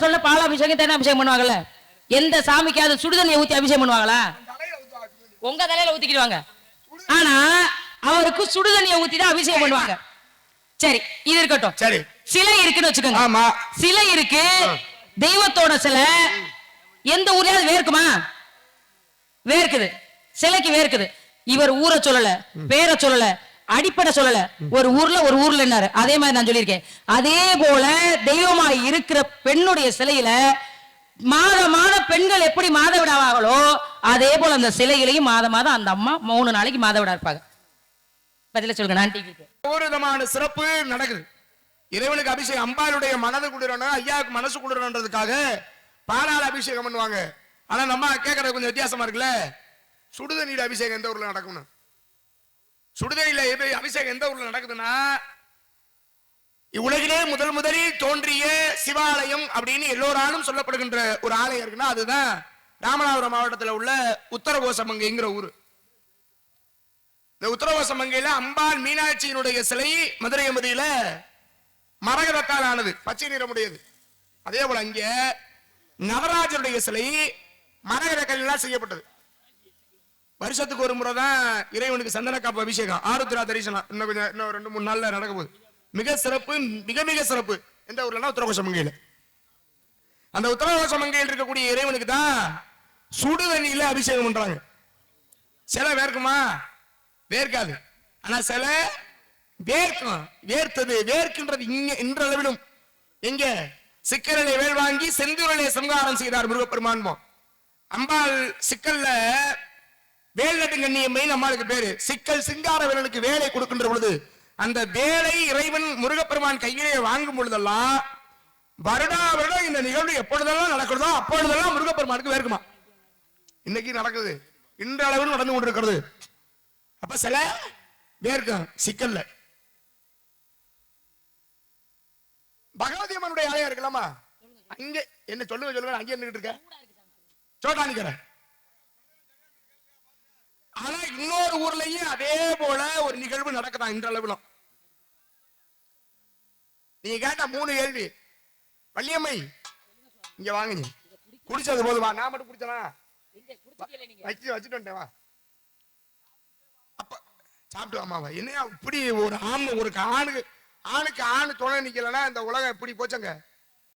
சொல்ல பால் அபிஷேகம் தேன அபிஷேகம் பண்ணுவாங்கல்ல? எந்த சாமிக்காவது சுடுதண்ணியை ஊத்தி அபிஷேகம் பண்ணுவாங்களா? உங்க தலையில ஊத்திக்கிடுவாங்க. ஆனா அவருக்கு சுடுதண்ணியை ஊத்தி தான் அபிஷேகம் பண்ணுவாங்க. சரி இது இருக்கட்டும். சரி. சிலை இருக்குன்னு வச்சுக்கோங்க. ஆமா. சிலை இருக்கு. தெய்வத்தோட சிலை. எந்த ஊர்லயாவது வேர்க்குமா? வேர்க்குது. சிலைக்கு வேர்க்குது. இவர் ஊரை சொல்லல பேரை சொல்லல அடிப்படை சொல்லல. ஒரு ஊர்ல ஒரு ஊர்ல என்னாரு? அதே மாதிரி நான் சொல்லியிருக்கேன். அதே போல தெய்வமாய் இருக்கிற பெண்ணுடைய சிலையில மாத மாத பெண்கள் எப்படி மாதவிடாவாங்களோ அதே போல அந்த சிலையிலையும் மாத மாதம் அந்த அம்மா மூணு நாளைக்கு மாதவிடா இருப்பாங்க. பதில சொல்லுங்க நான் ஒரு விதமான சிறப்பு நடக்குது. இறைவனுக்கு அபிஷேகம் அம்பாளுடைய மனது குளிரணும் ஐயாவுக்கு மனசு குளிரணுன்றதுக்காக பாலால் அபிஷேகம் பண்ணுவாங்க. ஆனா நம்ம கேட்கறது கொஞ்சம் வித்தியாசமா இருக்குல்ல? சுடுதண்ணீர் அபிஷேகம் எந்த ஊர்ல நடக்கணும் சுடுதண்ணீர்ல எது அபிஷேகம் எந்த ஊர்ல நடக்குதுன்னா உலகிலே முதல் முதலில் தோன்றிய சிவாலயம் அப்படின்னு எல்லோராலும் சொல்லப்படுகின்ற ஒரு ஆலயம் இருக்குன்னா அதுதான் ராமநாதபுரம் மாவட்டத்தில் உள்ள உத்தரகோசமங்கைங்கிற ஊர். இந்த உத்தரகோசமங்கையில் அம்பாள் மீனாட்சியினுடைய சிலை மதுரை மதியில மரகதத்தால் ஆனது பச்சை நிறமுடையது. அதே போல அங்கே நவராஜருடைய சிலை மரகத செய்யப்பட்டது. வருஷத்துக்கு ஒரு முறை தான் இறைவனுக்கு சந்தன காப்பு அபிஷேகம். ஆருத்ரா தரிசனம். இன்னும் கொஞ்சம் இன்னும் ரெண்டு மூணு நாள்ல நடக்க போகுது. மிக சிறப்பு மிக மிக சிறப்பு. எந்த ஊர்லன்னா உத்தரகோசமங்கையில அந்த உத்தரகோசமங்கையில் இருக்கக்கூடிய இறைவனுக்கு தான் சுடு தண்ணியில அபிஷேகம் பண்றாங்க. சிலை வேர்க்குமா? வேர்க்காது. ஆனா சிலை வேர்க்கும். வேர்த்தது வேர்க்கின்றது இங்க இன்றளவிலும். எங்க? சிக்கலிலே வேல் வாங்கி செந்தூரிலே சங்காரம் செய்தார் முருகப்பெருமான்போம். அம்பாள் சிக்கல்ல வேல் நட்டுங்கண்ணியம்மை நம்மளுக்கு பேரு. சிக்கல் சிங்கார வீரனுக்கு வேலை கொடுக்கின்ற பொழுது அந்த வேலை இறைவன் முருகப்பெருமான் கையிலே வாங்கும் பொழுதெல்லாம் வருடா வருடம் இந்த நிகழ்வு எப்பொழுதெல்லாம் நடக்கிறதோ அப்பொழுதெல்லாம் முருகப்பெருமானுக்கு வேர்க்குமா? இன்னைக்கு நடக்குது. இன்றளவில் நடந்து கொண்டிருக்கிறது. அப்ப சில வேர்க்கும் சிக்கல்ல. பகவதி அம்மனுடைய ஆலயம் இருக்கலாமா அங்க என்ன சொல்லுங்க சொல்லுங்க அங்கே நின்றுட்டு இருக்க. சோட்டா நிக்கிறேன். இன்னொரு ஊர்லயும் அதே போல ஒரு நிகழ்வு நடக்குதான் இன்றளவிலும். நீங்க கேட்ட மூணு கேள்வி. வள்ளியம்மை இங்க வாங்க நீ. குடிச்சது போதுமா? நான் மட்டும் குடிச்சனா? வச்சு வச்சுட்டு வா. அப்ப சாப்பிட்டு வாமாவா என்ன இப்படி ஒரு ஆண் ஒரு ஆணுக்கு ஆணுக்கு ஆணு துணை நிக்கலன்னா இந்த உலகம் இப்படி போச்சங்க?